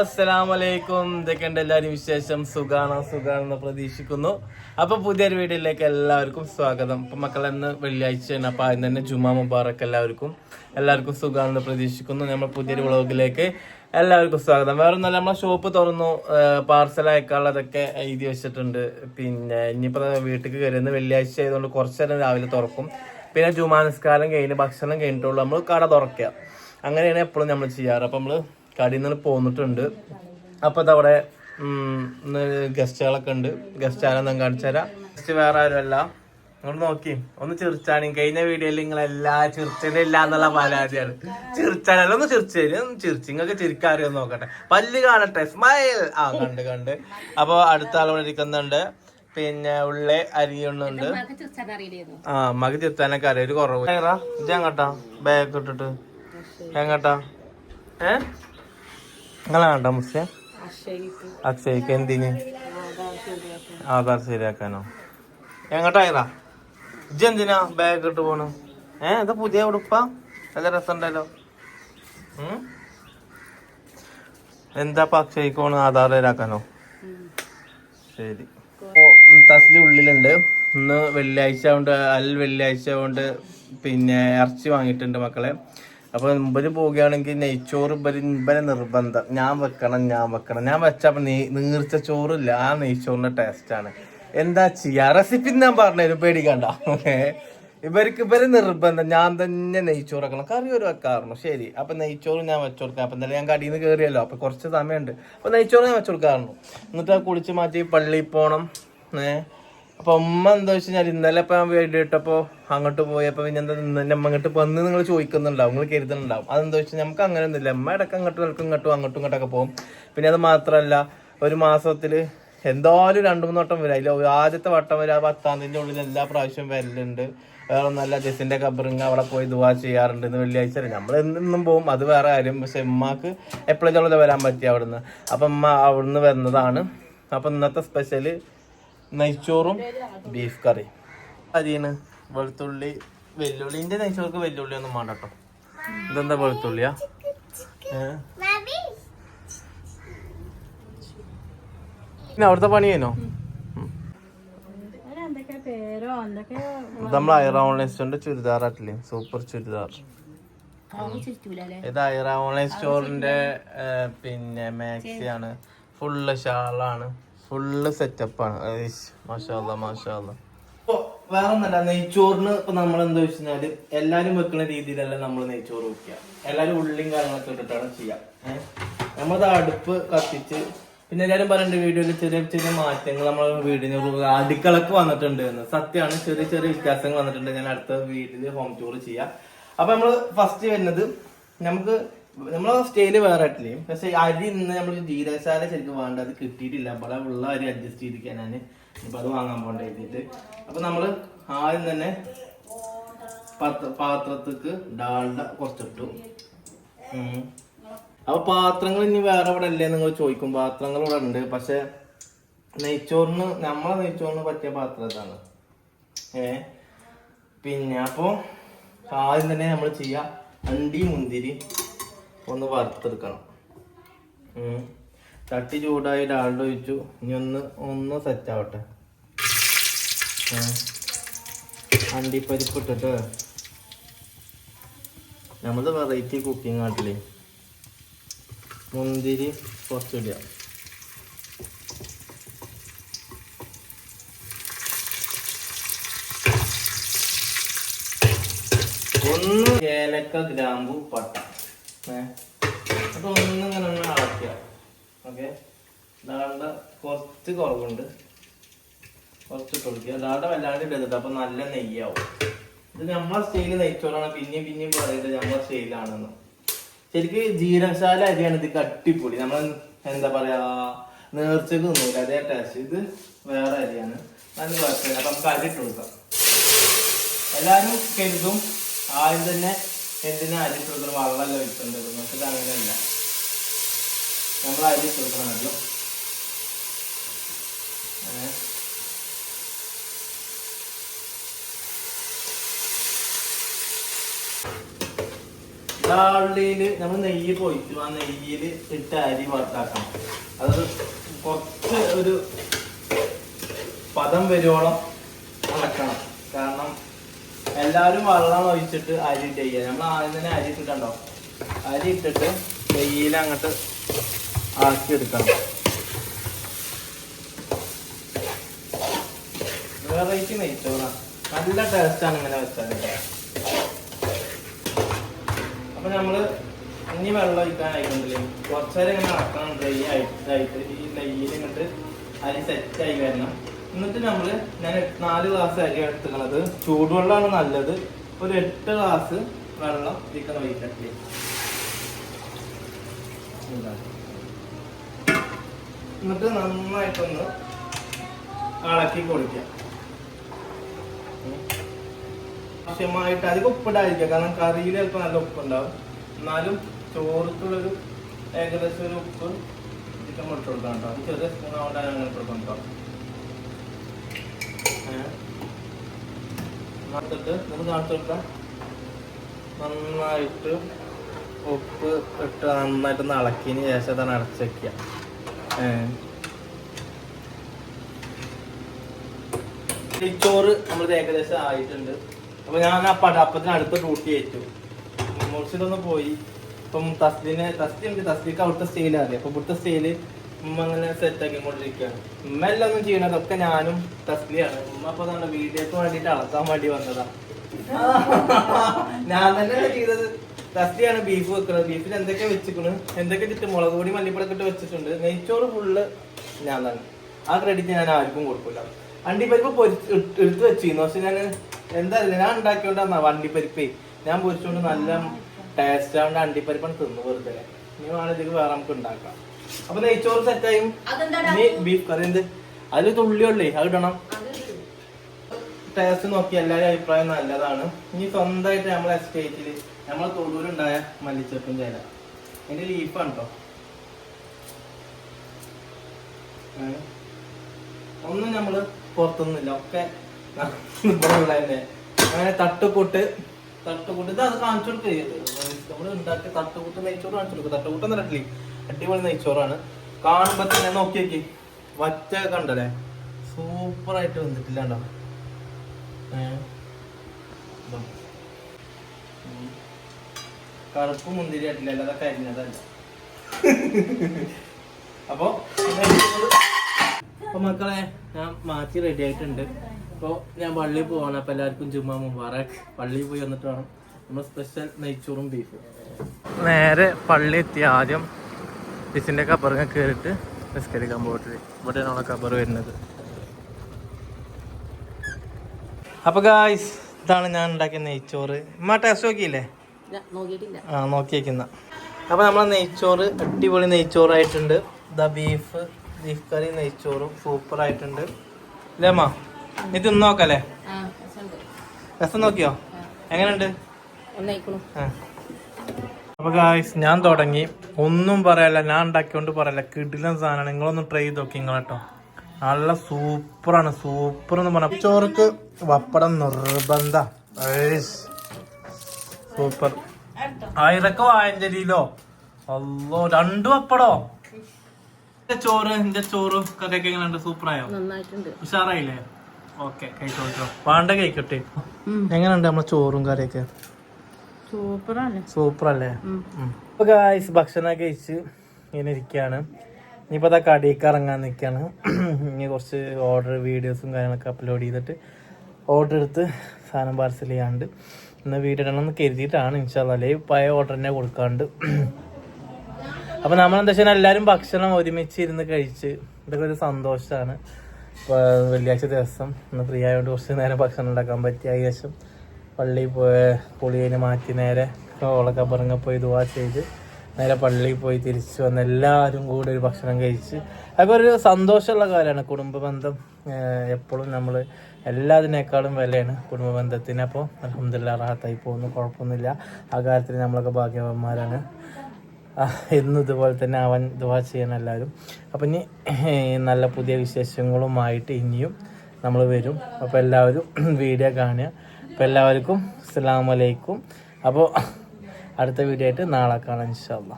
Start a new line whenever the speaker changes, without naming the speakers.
അസ്സലാം വലൈക്കും ഇതൊക്കെയുണ്ട് എല്ലാവരും വിശേഷം. സുഖാണോ? സുഖാണെന്ന് പ്രതീക്ഷിക്കുന്നു. അപ്പൊ പുതിയൊരു വീഡിയോയിലേക്ക് എല്ലാവർക്കും സ്വാഗതം. ഇപ്പൊ മക്കളെ ഇന്ന് വെള്ളിയാഴ്ചയാണ്. അപ്പൊ ആദ്യം തന്നെ ജുമാ മുബാറക്ക് എല്ലാവർക്കും എല്ലാവർക്കും സുഖാണെന്ന് പ്രതീക്ഷിക്കുന്നു. നമ്മൾ പുതിയൊരു വ്ളോഗിലേക്ക് എല്ലാവർക്കും സ്വാഗതം. വേറെ ഒന്നല്ല നമ്മളെ ഷോപ്പ് തുറന്നു. പാർസൽ അയക്കാനുള്ളതൊക്കെ എഴുതി വെച്ചിട്ടുണ്ട്. പിന്നെ ഇനിയിപ്പോ വീട്ടിൽ കയറുന്ന വെള്ളിയാഴ്ച ആയതുകൊണ്ട് കുറച്ച് നേരം രാവിലെ തുറക്കും. പിന്നെ ജുമാ നിസ്കാരം കഴിഞ്ഞ് ഭക്ഷണം കഴിഞ്ഞിട്ടുള്ളൂ നമ്മൾ കട തുറക്കുക. അങ്ങനെയാണ് എപ്പോഴും നമ്മൾ ചെയ്യാറ്. അപ്പം നമ്മൾ കടയിൽ നിന്ന് പോന്നിട്ടുണ്ട്. അപ്പോൾ അവിടെ ഗസ്റ്റുകളൊക്കെ ഉണ്ട്. ഗസ്റ്റ് ആരെന്നും കാണിച്ചു തരാം. ഗസ്റ്റ് വേറെ ആരുമല്ല നിങ്ങൾ നോക്കി. ഒന്ന് ചിരിച്ചാണ് കഴിഞ്ഞ വീഡിയോയിൽ നിങ്ങൾ എല്ലാ ചിരിച്ചില്ല എന്നുള്ള പരാതിയാണ്. ചിരിച്ചാനല്ല ഒന്ന് ചിരിച്ചു തരും ചിരിച്ചു. നിങ്ങൾക്ക് ചിരിക്കാറിയോ നോക്കട്ടെ. പല്ല് കാണട്ടെ. സ്മൈൽ ആ കണ്ട് കണ്ട്. അപ്പോൾ അടുത്ത ആളോട് ഇരിക്കുന്നുണ്ട്. പിന്നെ ഉള്ളേ അരിയുണ്ണുണ്ട് ആ മക ചിരിച്ചാനൊക്കെ അറിയാം. ഒരു കുറവ്. ഇത് എങ്ങട്ടാ? ബാഗ് ഇട്ടിട്ട്. എങ്ങട്ടാ? ഏ നിങ്ങളാണ്ടാ മുസ്യ അക്ഷയ്ക്ക്. എന്തിന്? ആധാർ ശരിയാക്കാനോ? എങ്ങോട്ടായതാ? ഇജ് എന്തിനാ ബാഗ് ഇട്ട് പോണു? ഏ ഇത് പുതിയ ഉടുപ്പാ? നല്ല രസമുണ്ടല്ലോ. എന്താ അക്ഷയ്ക്ക് പോണു ആധാർ ശരിയാക്കാനോ? ശരി. തസ്ലി ഉള്ളിലുണ്ട്. ഇന്ന് വെള്ളിയാഴ്ച കൊണ്ട് അൽ വെള്ളിയാഴ്ച കൊണ്ട് പിന്നെ ഇറച്ചി വാങ്ങിയിട്ടുണ്ട് മക്കളെ. അപ്പൊ മുമ്പിൽ പോവുകയാണെങ്കിൽ നെയ്ച്ചോറ് ഇവർ ഇവരെ നിർബന്ധം. ഞാൻ വെക്കണം ഞാൻ വെക്കണം. ഞാൻ വെച്ചപ്പോ നീർച്ച ചോറില്ല. ആ നെയ്ച്ചോറിന്റെ ആണ്. എന്താ ചെയ്യാ? റെസിപ്പി ഞാൻ പറഞ്ഞുതരും. പേടിക്കണ്ട ഇവർക്ക് ഇവർ നിർബന്ധം. ഞാൻ തന്നെ നെയ്ച്ചോറ് വെക്കണം. കറി ഒരു വെക്കാറുണ്ട്. ശരി. അപ്പൊ നെയ്ച്ചോറ് ഞാൻ വെച്ചു കൊടുക്കാം. അപ്പൊ എന്തായാലും ഞാൻ കടിയിൽ നിന്ന് കയറിയല്ലോ അപ്പൊ കുറച്ച് സമയമുണ്ട്. അപ്പൊ നെയ്ച്ചോറ് ഞാൻ വെച്ചു കൊടുക്കാറുണ്ട്. എന്നിട്ട് കുളിച്ച് മാറ്റി പള്ളിയിൽ പോണം. ഏഹ് അപ്പൊ അമ്മ എന്താ വെച്ച് കഴിഞ്ഞാൽ ഇന്നലെ ഇപ്പൊ വീഡിയോ ഇട്ടപ്പോ അങ്ങോട്ട് പോയപ്പോ പിന്നെ എന്താ ഇന്നെ അമ്മ അങ്ങോട്ട് വന്ന് നിങ്ങൾ ചോദിക്കുന്നുണ്ടാവും നിങ്ങൾ കരുതുന്നുണ്ടാവും. അതെന്താ വെച്ചാൽ നമുക്ക് അങ്ങനെ ഒന്നുമില്ല. അമ്മ ഇടയ്ക്ക് അങ്ങോട്ട് ഇടക്കും ഇങ്ങോട്ടും അങ്ങോട്ടും ഇങ്ങോട്ടൊക്കെ പോകും. പിന്നെ അത് മാത്രമല്ല ഒരു മാസത്തിൽ എന്തായാലും രണ്ടു മൂന്ന് വട്ടം വരും. അതിൽ ആദ്യത്തെ വട്ടം വരെ ആ പത്താം ഉള്ളിൽ എല്ലാ പ്രാവശ്യവും വരലുണ്ട്. വേറെ നല്ല ജസിന്റെ കബറിങ് അവിടെ പോയി ദുവാ ചെയ്യാറുണ്ട് ഇന്ന് വെള്ളിയാഴ്ച നമ്മൾ എന്നും പോകും. അത് വേറെ ആരും പക്ഷെ ഉമ്മാക്ക് എപ്പോഴും ഉള്ളത് വരാൻ പറ്റി അവിടുന്ന്. അപ്പൊ ഉമ്മ അവിടുന്ന് വരുന്നതാണ് അപ്പൊ ഇന്നത്തെ സ്പെഷ്യൽ നെയ്ച്ചോറും ബീഫ് കറി അരിയാണ് വെളുത്തുള്ളി വെല്ലുള്ളി. എന്റെ നെയ്ച്ചോർക്ക് വെല്ലുള്ളി ഒന്നും വേണ്ട കേട്ടോ ഇതെന്താ വെളുത്തുള്ളിയാ? പിന്നെ അവിടുത്തെ പണി
എന്തൊക്കെ
നമ്മൾ ഐറ ഓൺലൈൻ സ്റ്റോറിന്റെ ചുരിദാർ ആട്ടില്ലേ സൂപ്പർ ചുരിദാർ. ഇത് ഐറ ഓൺലൈൻ സ്റ്റോറിന്റെ പിന്നെ മാക്സി ആണ് ഫുള്ള് ഷാളാണ്. ഫുള്ള് സെറ്റപ്പ് ആണ്. മാഷാല്ല മാഷാല്ല വേറെ ഒന്നല്ല നെയ്ച്ചോറിന് ഇപ്പൊ നമ്മൾ എന്താ വെച്ചാൽ എല്ലാരും വെക്കുന്ന രീതിയിലല്ല നമ്മൾ നെയ്ച്ചോറ് വെക്കുക എല്ലാരും ഉള്ളിയും കാര്യങ്ങളൊക്കെ ഇട്ടിട്ടാണ് ചെയ്യാം. ഏഹ് നമ്മളത് അടുപ്പ് കത്തിച്ച് പിന്നെ എല്ലാരും പറയുന്നുണ്ട് വീഡിയോയിൽ ചെറിയ ചെറിയ മാറ്റങ്ങൾ നമ്മളെ വീടിന് അടുക്കളക്ക് വന്നിട്ടുണ്ട് എന്ന്. സത്യമാണ് ചെറിയ ചെറിയ വ്യത്യാസങ്ങൾ വന്നിട്ടുണ്ട്. ഞാൻ അടുത്ത വീട്ടിൽ ഹോം ടൂർ ചെയ്യാം. അപ്പൊ നമ്മൾ ഫസ്റ്റ് വരുന്നത് നമുക്ക് നമ്മളെ സ്റ്റൈൽ വേറെ ആയിട്ടില്ലേ? പക്ഷെ അരി ഇന്ന് നമ്മൾ ജീരകശാല ശരിക്കും വേണ്ട അത് കിട്ടിയിട്ടില്ല. അപ്പോൾ ഉള്ള അരി അഡ്ജസ്റ്റ് ചെയ്തിരിക്കാൻ ഞാൻ ഇപ്പൊ അത് വാങ്ങാൻ പോകണ്ട എഴുതിയിട്ട് അപ്പൊ നമ്മൾ ആദ്യം തന്നെ പാത്ര പാത്രത്തേക്ക് ഡാൾഡ കുറച്ചിട്ടു. ഉം. അപ്പൊ പാത്രങ്ങൾ ഇനി വേറെ ഇവിടെ അല്ലേ നിങ്ങൾ ചോദിക്കും. പാത്രങ്ങൾ ഇവിടെ ഉണ്ട്. പക്ഷെ നെയ്ച്ചോറിന് നമ്മളെ നെയ്ച്ചോറിന് പറ്റിയ പാത്രത്താണ് ഏ? പിന്നെ അപ്പോൾ ആദ്യം തന്നെ നമ്മൾ ചെയ്യാ അണ്ടി മുന്തിരി. ഒന്ന് വറുത്തെടുക്കണം. തട്ടി ചൂടായി ഡാൾഡ് ഒഴിച്ചു. ഇനി ഒന്ന് ഒന്ന് സെറ്റ് ആവട്ടെ. അണ്ടിപ്പരിപ്പ് ഇട്ടിട്ട് നമ്മളത് വെറൈറ്റി കുക്കിംഗ് ആട്ടില്ലേ മുന്തിരി കുറച്ചിടുക. ഒന്ന് ഏലക്ക ഗ്രാമ്പു പട്ട. ഏ? ഒന്നും ഒന്നിങ്ങനെ ഒന്ന് അളക്കുക. ഓക്കെ? ഡാണ്ട കുറച്ച് കുറവുണ്ട്. കുറച്ച് കൊടുക്കുക. ഡാണ്ട വല്ലാണ്ട് ഇടരുത് അപ്പൊ നല്ല നെയ്യാവും. ഇത് നമ്മളെ സ്റ്റൈൽ നെയ്ച്ചോറാണ്. പിന്നെയും പിന്നെയും പറയുന്നത് നമ്മളെ സ്റ്റൈലാണെന്ന് ശരിക്കും ജീരകശാല അരിയാണ്. ഇത് കട്ടിപ്പൊടി നമ്മൾ എന്താ പറയാ? നേർച്ചക്ക് തിന്നൂല. അതേ ടേസ്റ്റ് ഇത് വേറെ അരിയാണ്. നല്ല കുഴപ്പമില്ല. അപ്പൊ നമുക്ക് അരി ഇട്ട് കൊടുക്കാം. എല്ലാരും കരുതും. ആദ്യം തന്നെ എന്തിനാ അരി കൊടുക്കണം? വെള്ളമല്ല ഒഴിക്കേണ്ടത് മറ്റത് അങ്ങനെയല്ല നമ്മൾ അരി കൊടുക്കണം ആദ്യം. ഏ. ഉള്ളിയിൽ നമ്മൾ നെയ്യ് പൊയിച്ചു ആ നെയ്യിൽ ഇട്ട് അരി വറുത്താക്കണം. അത് കുറച്ച് ഒരു പദം വരുവോളം അളക്കണം കാരണം എല്ലാവരും വെള്ളം ഒഴിച്ചിട്ട് അരി ചെയ്യുക. നമ്മൾ ആദ്യം തന്നെ അരി ഇട്ടിട്ടുണ്ടോ? അരി ഇട്ടിട്ട് നെയ്യിൽ അങ്ങോട്ട് ആക്കി എടുക്കണം. വെറൈറ്റി നെയ്ച്ചോറാ നല്ല ടേസ്റ്റാണ് ഇങ്ങനെ വെച്ചാൽ അപ്പൊ നമ്മൾ ഇനി വെള്ളം ഒഴിക്കാനായിട്ടുണ്ടല്ലേ കുറച്ചേരം ഇങ്ങനെ നടക്കണം ഡ്രൈ ആയിട്ട് ഈ നെയ്യിൽ ഇങ്ങോട്ട് അരി സെറ്റ് ആയി വരണം. എന്നിട്ട് നമ്മൾ ഞാൻ നാല് ഗ്ലാസ് അരി എടുത്തുള്ളത് ചൂടുവെള്ളമാണ് നല്ലത്. ഒരു എട്ട് ഗ്ലാസ് വെള്ളം ചിക്കൻ ഒഴിക്കട്ടില്ലേ എന്നിട്ട് നന്നായിട്ടൊന്ന് ഇളക്കി കൊടുക്കാം ആവശ്യമായിട്ട് അധികം ഉപ്പിടാതിരിക്കുക. കാരണം കറിയിൽ ചിലപ്പോൾ നല്ല ഉപ്പുണ്ടാവും. എന്നാലും ചോറത്തുള്ളൊരു ഏകദേശം ഒരു ഉപ്പ് ചിക്കൻ മുട്ട കൊടുക്കാം കേട്ടോ. ചെറിയ സ്പൂൺ ആവേണ്ട അങ്ങനെ കൊടുക്കാം കേട്ടോ എന്നിട്ട് നമുക്ക് കാണിച്ചു നന്നായിട്ട് ഉപ്പ് ഇട്ട് നന്നായിട്ട് ഇളക്കിയതിന് ശേഷം അതാണ് അടച്ചു വെക്കുക ചോറ് നമ്മൾ ഏകദേശം ആയിട്ടുണ്ട്. അപ്പൊ ഞാൻ ആ പടപ്പത്തിന് അടുത്ത ഡ്യൂട്ടി ഏറ്റു മുറിച്ചിട്ടൊന്ന് പോയി. ഇപ്പം തസ്തിനെ തസ്തി ഉണ്ട്. തസ്തിക്ക് അവിടുത്തെ അപ്പോൾ അപ്പൊ ഇവിടുത്തെ സ്റ്റൈൽ ഉമ്മ അങ്ങനെ സെറ്റ് ആക്കിക്കൊണ്ടിരിക്കുകയാണ് ഉമ്മ എല്ലാം ഒന്നും ചെയ്യണതൊക്കെ ഞാനും തസ്ലിയാണ്. ഉമ്മ അപ്പൊ നമ്മുടെ വീഡിയോക്ക് വേണ്ടിട്ട് അളക്കാൻ വേണ്ടി വന്നതാ. ഞാൻ തന്നെ ചെയ്തത്. തസ്ലിയാണ് ബീഫ് വെക്കുന്നത് ബീഫിൽ എന്തൊക്കെ വെച്ചിക്കണ് എന്തൊക്കെ ഇട്ടിട്ട് മുളക് പൊടി മല്ലിപ്പൊടി ഇട്ട് വെച്ചിട്ടുണ്ട്. നെയ്ച്ചോറ് ഫുള്ള് ഞാൻ തന്നെ. ആ ക്രെഡിറ്റ് ഞാൻ ആർക്കും കൊടുക്കില്ല വണ്ടിപ്പരിപ്പ് പൊരിച്ച് എടുത്ത് വെച്ചിരുന്നു. പക്ഷെ ഞാൻ എന്താ അറിയില്ല ഞാൻ ഉണ്ടാക്കിയോണ്ടാ വണ്ടിപ്പരിപ്പേ ഞാൻ പൊരിച്ചുകൊണ്ട് നല്ല ടേസ്റ്റ് ആവേണ്ട. അണ്ടിപ്പരിപ്പാണ് തിന്നു വെറുതെ. ഇനി വേണമെങ്കിൽ വേറെ നമുക്ക് ഉണ്ടാക്കാം. അപ്പൊ നെയ്ച്ചോറ് സെറ്റായും ബീഫ് കറി എന്ത് അതിൽ തുള്ളിയുള്ളേ അത് ഇടണം. ടേസ്റ്റ് നോക്കി എല്ലാവരും അഭിപ്രായം നല്ലതാണ്. ഇനി സ്വന്തമായിട്ട് നമ്മളെ എസ്റ്റേറ്റിൽ നമ്മളെ തൊടൂരുണ്ടായ മല്ലിച്ചപ്പും ചേല അതിന്റെ ലീഫാണ് കേട്ടോ ഒന്നും നമ്മൾ പുറത്തൊന്നുമില്ല. ഒക്കെ ഉള്ളതന്നെ അങ്ങനെ തട്ടുപൊട്ട് തട്ടുപൊട്ട്. ഇത് അത് കാണിച്ചു കൊടുക്കുക നമ്മൾ ഉണ്ടാക്കിയ തട്ടുപൊട്ട് നെയ്ച്ചോട് കാണിച്ചു കൊടുക്കുക തട്ടുപൊട്ടൊന്നും പറഞ്ഞില്ലേ അടിപൊളി നെയ്ച്ചോറാണ്. കാണുമ്പോ തന്നെ നോക്കി നോക്കി. വറ്റ കണ്ടല്ലേ? സൂപ്പർ ആയിട്ട് വന്നിട്ടില്ല കണ്ടോ. കറുപ്പ് മുന്തിരി ആയിട്ടില്ല അല്ലാതെ കരിഞ്ഞതല്ല അപ്പൊ നെയ്ച്ചോറ് അപ്പൊ മക്കളെ ഞാൻ മാറ്റി റെഡി ആയിട്ടുണ്ട്. അപ്പോൾ ഞാൻ പള്ളിയിൽ പോവാണ്. അപ്പൊ എല്ലാവർക്കും ജുമാ മുബാറക്. പള്ളിയിൽ പോയി വന്നിട്ട് വേണം. നമ്മൾ സ്പെഷ്യൽ നെയ്ച്ചോറും ബീഫും നേരെ പള്ളി എത്തി ആദ്യം. ബിസിന്റെ കബറിങ്ങ കയറിയിട്ട് നിസ്കരിക്കാൻ പോയിട്ട് ഇവിടെ നമ്മളെ കബർ വരുന്നത്. അപ്പൊ ഗായ്സ് ഇതാണ് ഞാൻ ഉണ്ടാക്കിയ നെയ്ച്ചോറ്. ഉമ്മ ടേസ്റ്റ് നോക്കിയില്ലേ? ആ നോക്കിയേക്കുന്ന. അപ്പോൾ അപ്പൊ നമ്മളെ നെയ്ച്ചോറ് അടിപൊളി നെയ്ച്ചോറായിട്ടുണ്ട്. ദ ബീഫ് ബീഫ് കറി നെയ്ച്ചോറും സൂപ്പർ ആയിട്ടുണ്ട്. അല്ലേ അമ്മ നീ തിന്ന് നോക്കല്ലേ? രസം നോക്കിയോ? എങ്ങനെയുണ്ട്. അപ്പൊ ഗായ്സ് ഞാൻ തുടങ്ങി. ഒന്നും പറയല്ല ഞാൻ ഉണ്ടാക്കിയോണ്ട് പറയല്ല. കിടിലൻ സാധനമാണ്. നിങ്ങളൊന്ന് ട്രൈ ചെയ്ത് നോക്കി നിങ്ങൾ കേട്ടോ നല്ല സൂപ്പറാണ് സൂപ്പർ എന്ന് പറഞ്ഞ ചോർക്ക് വപ്പടം നിർബന്ധ. സൂപ്പർ. ആയിരക്ക വായഞ്ചലിയിലോ അല്ലോ രണ്ടു വപ്പടോ? ചോറ് എന്റെ ചോറ് കറിയൊക്കെ എങ്ങനെയുണ്ട്? സൂപ്പറായോ? ഉഷാറായില്ലേ? ഓക്കെ കഴിച്ചോട്ടോ പാണ്ട കഴിക്കട്ടെ. എങ്ങനെയുണ്ട് നമ്മളെ ചോറും കറിയൊക്കെ? അല്ലേ അപ്പൊ ഗായ്സ് ഭക്ഷണം കഴിച്ച് ഇങ്ങനെ ഇരിക്കുകയാണ് ഇനിയിപ്പോൾ അതാ കടയിലേക്ക് ഇറങ്ങാൻ നിൽക്കുകയാണ് ഇനി കുറച്ച് ഓർഡർ വീഡിയോസും കാര്യങ്ങളൊക്കെ അപ്ലോഡ് ചെയ്തിട്ട് ഓർഡർ എടുത്ത് സാധനം പാർസൽ ചെയ്യാണ്ട് ഇന്ന് വീട്ടിൽ ഇടണം എന്ന് കരുതിയിട്ടാണ് ഇൻഷാല്ലേ പഴയ ഓർഡർ തന്നെ കൊടുക്കാണ്ട്. അപ്പോൾ നമ്മളെന്താ വെച്ചാൽ എല്ലാവരും ഭക്ഷണം ഒരുമിച്ച് ഇരുന്ന് കഴിച്ച് ഇതൊക്കെ ഒരു സന്തോഷമാണ് ഇപ്പൊ വെള്ളിയാഴ്ച ദിവസം ഇന്ന് ഫ്രീ ആയതുകൊണ്ട് കുറച്ച് നേരം ഭക്ഷണം ഉണ്ടാക്കാൻ പറ്റിയ ശേഷം പള്ളിയിൽ പോയ പുളിയേനെ മാറ്റി നേരെ ഓളൊക്കെ പറഞ്ഞ് പോയി ദുവാ ചെയ്ത് നേരെ പള്ളിയിൽ പോയി തിരിച്ചു വന്ന് എല്ലാവരും കൂടി ഒരു ഭക്ഷണം കഴിച്ച്. അതൊക്കെ ഒരു സന്തോഷമുള്ള കാര്യമാണ് കുടുംബ ബന്ധം എപ്പോഴും നമ്മൾ എല്ലാതിനേക്കാളും വിലയാണ് കുടുംബ ബന്ധത്തിന്. അപ്പോൾ അലഹമില്ല റാഹത്തായി പോകുന്നു. കുഴപ്പമൊന്നുമില്ല. ആ കാര്യത്തിൽ നമ്മളൊക്കെ ഭാഗ്യവന്മാരാണ്. എന്നും ഇതുപോലെ തന്നെ അവൻ ദുവാ ചെയ്യണം എല്ലാവരും. അപ്പം ഇനി നല്ല പുതിയ വിശേഷങ്ങളുമായിട്ട് ഇനിയും നമ്മൾ വരും. അപ്പോൾ എല്ലാവരും വീഡിയോ കാണുക. അപ്പോൾ എല്ലാവർക്കും അസ്സാം വലൈക്കും അപ്പോൾ അടുത്ത വീഡിയോ ആയിട്ട് നാളെ കാണാം ഇൻഷാല്ലാ